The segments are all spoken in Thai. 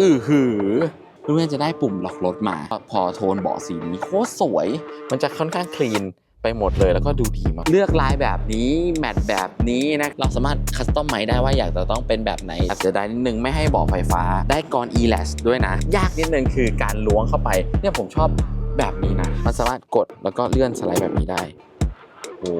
อือหือเพื่อนๆจะได้ปุ่มล็อกรถมา พอโทนเบาะสีนี้โคตรสวย มันจะค่อนข้างคลีนไปหมดเลยแล้วก็ดูดีมาก เลือกลายแบบนี้ แมทแบบนี้นะ เราสามารถคัสตอมไมได้ว่าอยากจะต้องเป็นแบบไหนอาจจะได้นิดนึงไม่ให้เบาะไฟฟ้า ได้กร e l a s ด้วยนะ ยากนิดนึงคือการล้วงเข้าไป เนี่ยผมชอบแบบนี้นะ มันสามารถกดแล้วก็เลื่อนสไลด์แบบนี้ได้ โอ้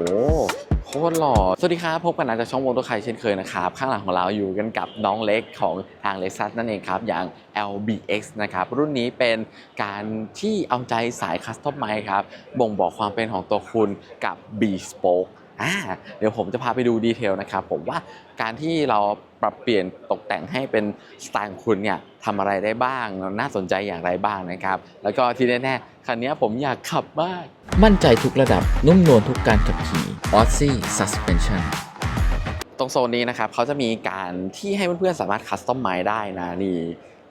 คตรหล่อ สวัสดีครับ พบกันนาจากช่องวงตัวใครเช่นเคยนะครับ ข้างหลังของเราอยู่กันกับน้องเล็กของทาง Lexus นั่นเองครับ อย่าง LBX นะครับ รุ่นนี้เป็นการที่เอาใจสายคัสตอมไมครับ บ่งบอกความเป็นของตัวคุณกับ B-Spoke อ่าเดี๋ยวผมจะพาไปดูดีเทลนะครับผมว่าการที่เราปรับเปลี่ยนตกแต่งให้เป็นสไตล์ของคุณเนี่ยทำอะไรได้บ้าง น่าสนใจอย่างไรบ้างนะครับ แล้วก็ที่แน่ๆคันนี้ผมอยากขับมาก มั่นใจทุกระดับนุ่มนวลทุกการขับขี่ Aussie Suspension ตรงโซนนี้นะครับเขาจะมีการที่ให้เพื่อนๆสามารถคัสตอมไมได้นะนี่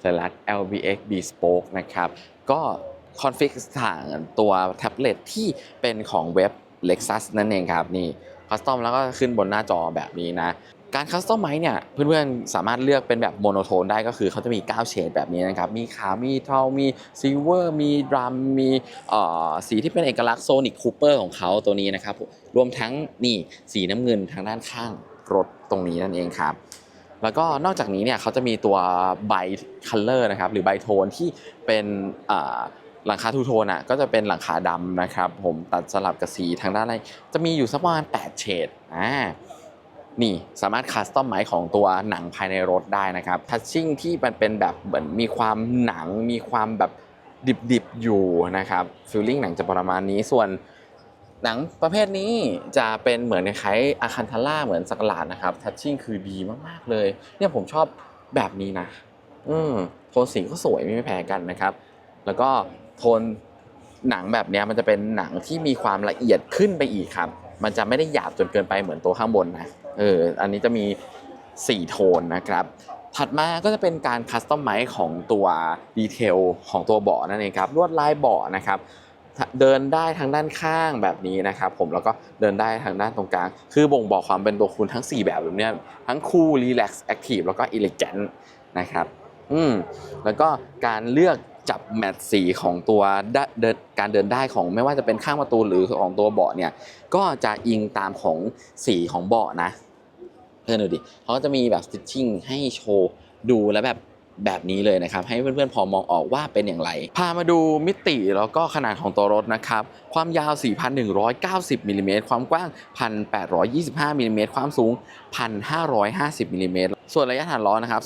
สัญลักษณ์ LBX Bespoke นะครับ ก็คอนฟิกต่างตัวแท็บเล็ตที่เป็นของเว็บ Lexus นั่นเองครับนี่คัสตอมแล้วก็ขึ้นบนหน้าจอแบบนี้นะ การคัสตอมไมเนี่ยเพื่อนๆ สามารถเลือกเป็นแบบโมโนโทนได้ก็คือเขาจะมี 9 เฉดแบบนี้นะครับ มีขาวมีเทามีซิลเวอร์มีดรัมมีสีที่เป็นเอกลักษณ์โซนิ c คูเปอร์ของเขาตัวนี้นะครับ รวมทั้งนี่สีน้ำเงินทางด้านข้างรถตรงนี้นั่นเองครับแล้วก็นอกจากนี้เนี่ยเขาจะมีตัวใบคัลเลอร์นะครับหรือใบโทนที่เป็นอ่า หลังคาทูโทนอะก็จะเป็นหลังคาดำนะครับ ผมตัดสลับกับสีทางด้านในจะมีอยู่สักประมาณ8เฉดอ่านี่สามารถคัสตอมไมของตัวหนังภายในรถได้นะครับทัชชิ่งที่มันเป็นแบบเหมือนมีความหนังมีความแบบดิบๆอยู่นะครับฟิลลิ่งหนังจะประมาณนี้ส่วนหนังประเภทนี้จะเป็นเหมือนคล้ายอาคันทาร่าเหมือนสักหลาดนะครับทัชชิ่งคือดีมากๆเลย เนี่ยผมชอบแบบนี้นะ อืมโทนสีก็สวยไม่แพ้กันนะครับ แล้วก็ โทนหนังแบบนี้มันจะเป็นหนังที่มีความละเอียดขึ้นไปอีกครับ มันจะไม่ได้หยาบจนเกินไปเหมือนตัวข้างบนนะเอออันนี้จะมี 4 โทนนะครับ ถัดมาก็จะเป็นการคัสตอมไมซ์ของตัวดีเทลของตัวเบาะนั่นเองครับลวดลายเบาะนะครับเดินได้ทางด้านข้างแบบนี้นะครับผมแล้วก็เดินได้ทางด้านตรงกลาง คือบ่งบอกความเป็นตัวคุณทั้ง 4 แบบแบบนี้ทั้งคูลรีแลกซ์แอคทีฟแล้วก็อิเลก a n t นะครับอืมแล้วก็การเลือก จับแมทสีของตัวเดินการเดินได้ของไม่ว่าจะเป็นข้างประตูหรือของตัวเบาะเนี่ยก็จะอิงตามของสีของเบาะนะเพื่อนดูดิเขาก็จะมีแบบสติ t ชิ่งให้โชว์ดูแล้วแบบแบบนี้เลยนะครับ ให้เพื่อนๆพอมองออกว่าเป็นอย่างไร พามาดูมิติแล้วก็ขนาดของตัวรถนะครับ ความยาว 4,190มิลลิเมตรความกว้าง 1,825มิลลิเมตรความสูง 1,550มิลลิเมตรส่วนระยะฐานล้อนะครับ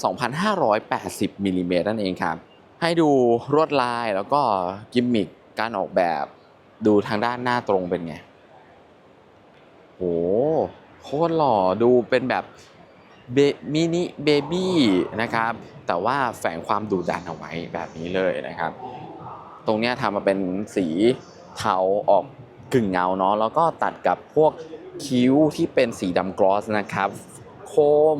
2,580มิลลิเมตรนั่นเองครับ ให้ดูลวดลายแล้วก็กิมมิคการออกแบบดูทางด้านหน้าตรงเป็นไงโอ้โคตรหล่อดูเป็นแบบเบมินิเบบี้นะครับ แต่ว่าแฝงความดุดันเอาไว้แบบนี้เลยนะครับ ตรงเนี้ยทำมาเป็นสีเทาออกกึ่งเงาเนาะแล้วก็ตัดกับพวกคิ้วที่เป็นสีดำกลอสนะครับ โคม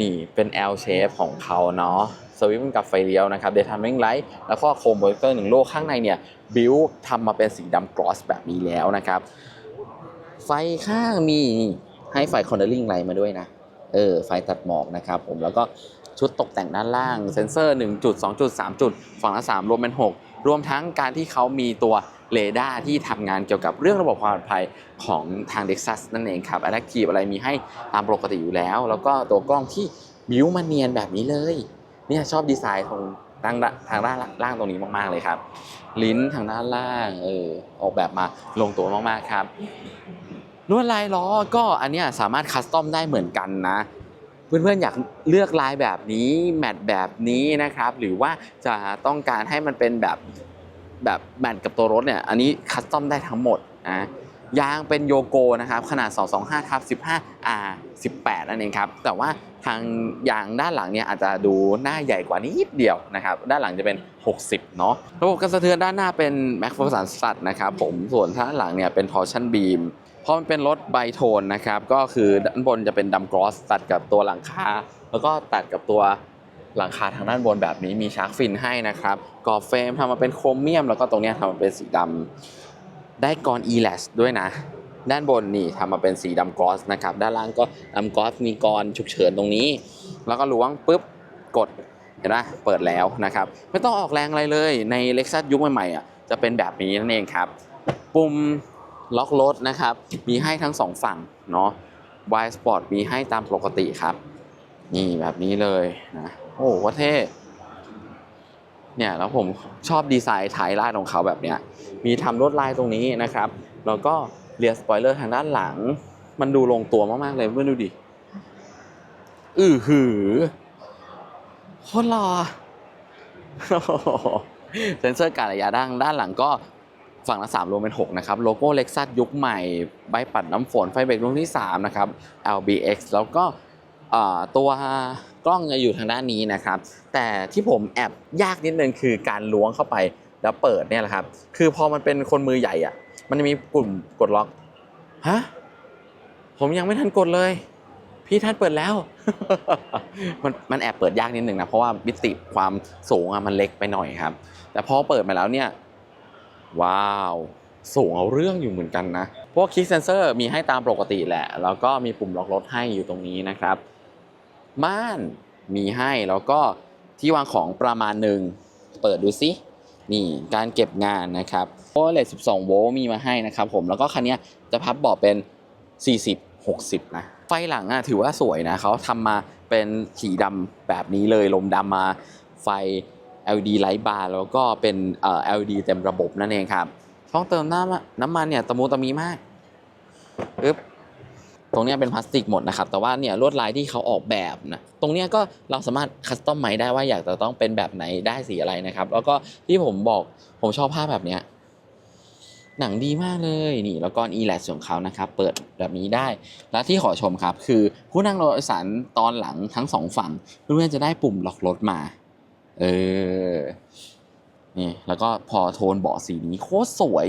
นี่เป็น L shape ของเขาเนาะ สวิตช์กับไฟเลี้ยวนะครับ Daytime Light แล้วก็โคมโปรเจคเตอร์หนึ่งโลกข้างในเนี่ยบิวทำมาเป็นสีดำกลอสแบบนี้แล้วนะครับ ไฟข้างมีให้ไฟคอนเดอร์ลิงไลท์มาด้วยนะเออไฟตัดหมอกนะครับผมแล้วก็ชุดตกแต่งด้านล่างเซ็นเซอร์ 1 จุด 2 จุด 3 จุด ฝั่งละ 3 รวมเป็น 6 รวมทั้งการที่เขามีตัวเรดาร์ที่ทำงานเกี่ยวกับเรื่องระบบความปลอดภัยของทาง Lexus นั่นเองครับ Adaptive อะไรมีให้ตามปกติอยู่แล้ว แล้วก็ตัวกล้องที่บิวมาเนียนแบบนี้เลย เนี่ยชอบดีไซน์ของทางด้านทางด้านล่างตรงนี้มาก ๆ เลยครับ ลิ้นทางด้านล่างเออออกแบบมาลงตัวมาก ๆ ครับลวดลายล้อก็อันเนี้ยสามารถคัสตอมได้เหมือนกันนะเพื่อนๆอยากเลือกลายแบบนี้แมทแบบนี้นะครับ หรือว่าจะต้องการให้มันเป็นแบบแบบแมทกับตัวรถเนี่ยอันนี้คัสตอมได้ทั้งหมดนะยางเป็นโยโกนะครับขนาด 225ทับ15 R 18นั่นเองครับแต่ว่า ทางยางด้านหลังเนี่ยอาจจะดูหน้าใหญ่กว่านิดเดียวนะครับ ด้านหลังจะเป็น 60 เนาะระบบการสะเทือนด้านหน้าเป็น Max f o r s a n สัตนะครับผมส่วนด้านหลังเนี่ยเป็น Torsion Beam เพราะมันเป็นรถไบโทนนะครับ ก็คือด้านบนจะเป็นดำกรอสตัดกับตัวหลังคา แล้วก็ตัดกับตัวหลังคาทางด้านบนแบบนี้มีชาร์กฟินให้นะครับกรอบเฟรมทำมาเป็นโครเมียม แล้วก็ตรงนี้ทำมาเป็นสีดำได้กร e l a s ด้วยนะ ด้านบนนี่ทำมาเป็นสีดำกอสนะครับด้านล่างก็ดำกอสมีกรฉุกเฉินตรงนี้ แล้วก็ล้วงปุ๊บกดเห็นไหมเปิดแล้วนะครับ ไม่ต้องออกแรงอะไรเลยใน Lexus ยุคใหม่ๆอะจะเป็นแบบนี้นั่นเองครับ ปุ่มล็อกรถนะครับ มีให้ทั้งสองฝั่งเนาะ Y Sport มีให้ตามปกติครับ นี่แบบนี้เลยนะโอ้ว่าเท่เนี่ยแล้วผมชอบดีไซน์ท้ายลาดของเขาแบบเนี้ยมีทำลวดลายตรงนี้นะครับ แล้วก็ เรียสปอยเลอร์ทางด้านหลัง มันดูลงตัวมากๆเลยเพื่อนดูดิอือหือโคตรหล่อเซนเซอร์การระยะด้านด้านหลังก็ฝั่งละ3รวมเป็น 6 นะครับ โลโก้เล็กซัสยุคใหม่ ใบปัดน้ำฝนไฟเบรกรุ่นที่ 3 นะครับ LBX แล้วก็ตัวกล้องจะอยู่ทางด้านนี้นะครับ แต่ที่ผมแอบยากนิดนึงคือการล้วงเข้าไปแล้วเปิดเนี่ยแหละครับ คือพอมันเป็นคนมือใหญ่อะ มันจะมีปุ่มกดล็อกฮะผมยังไม่ทันกดเลย พี่ท่านเปิดแล้ว มันมันแอบเปิดยากนิดนึงนะเพราะว่ามิติความสูงอะมันเล็กไปหน่อยครับ แต่พอเปิดมาแล้วเนี่ย ว้าวสูงเอาเรื่องอยู่เหมือนกันนะพวกคิกเซนเซอร์มีให้ตามปกติแหละ แล้วก็มีปุ่มล็อกรถให้อยู่ตรงนี้นะครับ ม่านมีให้แล้วก็ที่วางของประมาณหนึ่งเปิดดูซิ นี่การเก็บงานนะครับโอเลต12 โวลต์มีมาให้นะครับผมแล้วก็คันนี้จะพับเบาะเป็น 40 60 นะ ไฟหลังอะถือว่าสวยนะเขาทำมาเป็นสีดำแบบนี้เลยลมดำมาไฟ LED ไลท์บาร์แล้วก็เป็นเอ่อ LED เต็มระบบนั่นเองครับช่องเติมน้ำน้ำมันเนี่ยตะมูตะมีมากปึ๊บ ตรงนี้เป็นพลาสติกหมดนะครับ แต่ว่าเนี่ยลวดลายที่เขาออกแบบนะ ตรงนี้ก็เราสามารถคัสตอมไมได้ว่าอยากจะต้องเป็นแบบไหนได้สีอะไรนะครับ แล้วก็ที่ผมบอกผมชอบภาพแบบเนี้ยหนังดีมากเลยนี่แล้วก็อีแลของเขานะครับ เปิดแบบนี้ได้ และที่ขอชมครับ คือผู้นั่งรถโดยสารตอนหลังทั้งสองฝั่งเพื่อนๆจะได้ปุ่มล็อกรถมา เออนี่แล้วก็พอโทนเบาะสีนี้โคตรสวย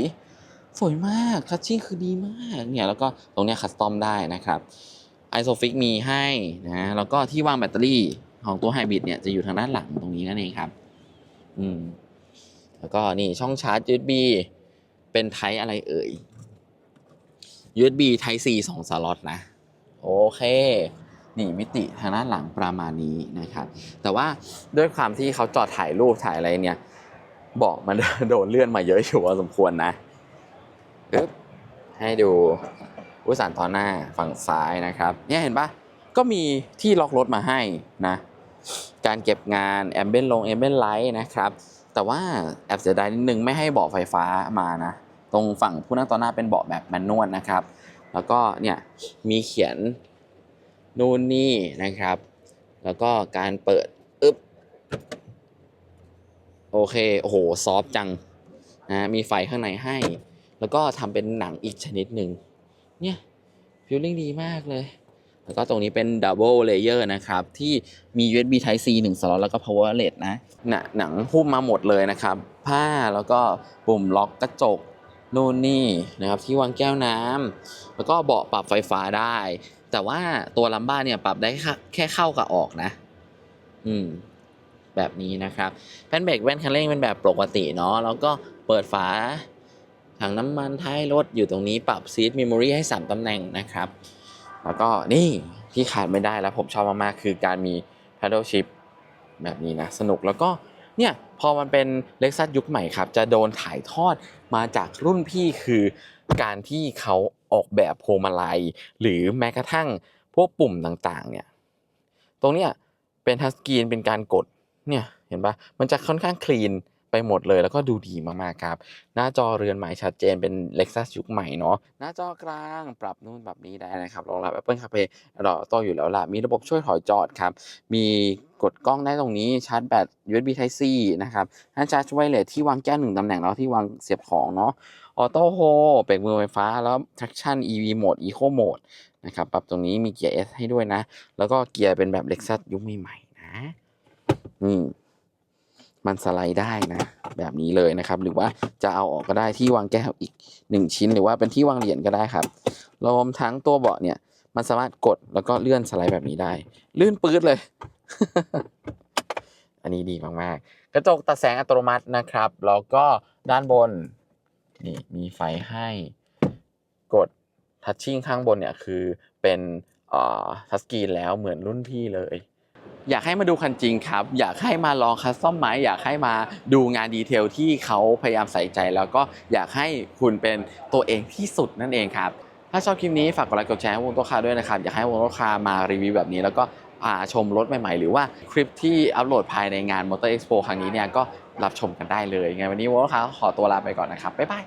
สวยมาก คัชชิ่งคือดีมากเนี่ยแล้วก็ตรงเนี้ยคัสตอมได้นะครับไอโซฟิกมีให้นะแล้วก็ที่วางแบตเตอรี่ของตัวไฮบริดเนี่ยจะอยู่ทางด้านหลังตรงนี้นั่นเองครับ อืม แล้วก็นี่ช่องชาร์จ USB เป็นไทป์อะไรเอ่ย USB Type C สองสล็อตนะ โอเค นี่มิติทางด้านหลังประมาณนี้นะครับ แต่ว่าด้วยความที่เขาจอดถ่ายรูปถ่ายอะไรเนี่ยบาะมันโดนเลื่อนมาเยอะอยู่พอสมควรนะ ปึ๊บให้ดูผู้สารตอนหน้าฝั่งซ้ายนะครับ เนี่ยเห็นปะก็มีที่ล็อกรถมาให้นะ การเก็บงานแอมเบนลงแอมเบนไลท์นะครับ แต่ว่าแอบเสียดายนิดนึงไม่ให้เบาะไฟฟ้ามานะ ตรงฝั่งผู้นั่งตอนหน้าเป็นเบาะแบบแมนนวลนะครับ แล้วก็เนี่ยมีเขียนนู่นนี่นะครับ แล้วก็การเปิดอึ๊บโอเค โอ้โห ซอฟต์จังนะมีไฟข้างในให้ แล้วก็ทำเป็นหนังอีกชนิดหนึ่งเนี่ยฟิลลิ่งดีมากเลย แล้วก็ตรงนี้เป็นดับเบิลเลเยอร์นะครับ ที่มี USB Type C 1 slot แล้วก็ power LED นะหนหนังหุ้มมาหมดเลยนะครับ ผ้าแล้วก็ปุ่มล็อกกระจกนู่นนี่นะครับที่วางแก้วน้ำแล้วก็เบาะปรับไฟฟ้าได้ แต่ว่าตัวลัมบ้าเนี่ยปรับได้แค่แค่เข้ากับออกนะ อืม แบบนี้นะครับแผ่นเบรกแว่นคันเร่งเป็นแบบปกติเนาะแล้วก็เปิดฝา ถังน้ำมันท้ายรถอยู่ตรงนี้ปรับซีทเมมโมรีให้ 3ตำแหน่งนะครับ แล้วก็นี่ที่ขาดไม่ได้แล้วผมชอบมากๆ คือการมี paddle shift แบบนี้นะ สนุกแล้วก็เนี่ยพอมันเป็น Lexus ยุคใหม่ครับ จะโดนถ่ายทอดมาจากรุ่นพี่คือการที่เขาออกแบบพวงมาลัย หรือแม้กระทั่งพวกปุ่มต่างๆ เนี่ย ตรงเนี้ยเป็นทัชสกรีนเป็นการกดเนี่ยเห็นปะมันจะค่อนข้างคลีน ไปหมดเลย แล้วก็ดูดีมากๆครับ หน้าจอเรือนใหม่ชัดเจนเป็น Lexus ยุคใหม่เนาะหน้าจอกลางปรับนู่นปรับนี้ได้นะครับรองรับ Apple CarPlay รอต่ออยู่แล้วล่ะ มีระบบช่วยถอยจอดครับ มีกดกล้องได้ตรงนี้ชาร์จแบต USB Type C นะครับให้ชาร์จไวเลสที่วางแก้วหนึ่งตำแหน่งแล้วที่วางเสียบของเนาะออโต้โฮเบรกมือไฟฟ้าแล้ว traction EV mode Eco mode นะครับปรับตรงนี้มีเกียร์ S ให้ด้วยนะ แล้วก็เกียร์เป็นแบบ Lexus ยุคใหม่ๆนะ อืม มันสไลด์ได้นะ แบบนี้เลยนะครับ หรือว่าจะเอาออกก็ได้ที่วางแก้วอีกหนึ่งชิ้น หรือว่าเป็นที่วางเหรียญก็ได้ครับรวมทั้งตัวเบาะเนี่ย มันสามารถกดแล้วก็เลื่อนสไลด์แบบนี้ได้ ลื่นปื๊ดเลย อันนี้ดีมากๆ กระจกตัดแสงอัตโนมัตินะครับ แล้วก็ด้านบนนี่มีไฟให้กดทัชชิ่งข้างบนเนี่ยคือเป็นอ่อทัชสกรีนแล้วเหมือนรุ่นพี่เลย อยากให้มาดูคันจริงครับ อยากให้มาลองคัสตอมไม้อยากให้มาดูงานดีเทลที่เขาพยายามใส่ใจ แล้วก็อยากให้คุณเป็นตัวเองที่สุดนั่นเองครับ ถ้าชอบคลิปนี้ฝากกดไลค์กดแชร์ให้วงโตัวคาด้วยนะครับ อยากให้วงโตัวคามารีวิวแบบนี้ แล้วก็พาชมรถใหม่ๆ หรือว่าคลิปที่อัปโหลดภายในงาน Motor Expo ครั้งนี้เนี่ยก็รับชมกันได้เลยไงวันนี้วงโตัวคาขอตัวลาไปก่อนนะครับบ๊ายบาย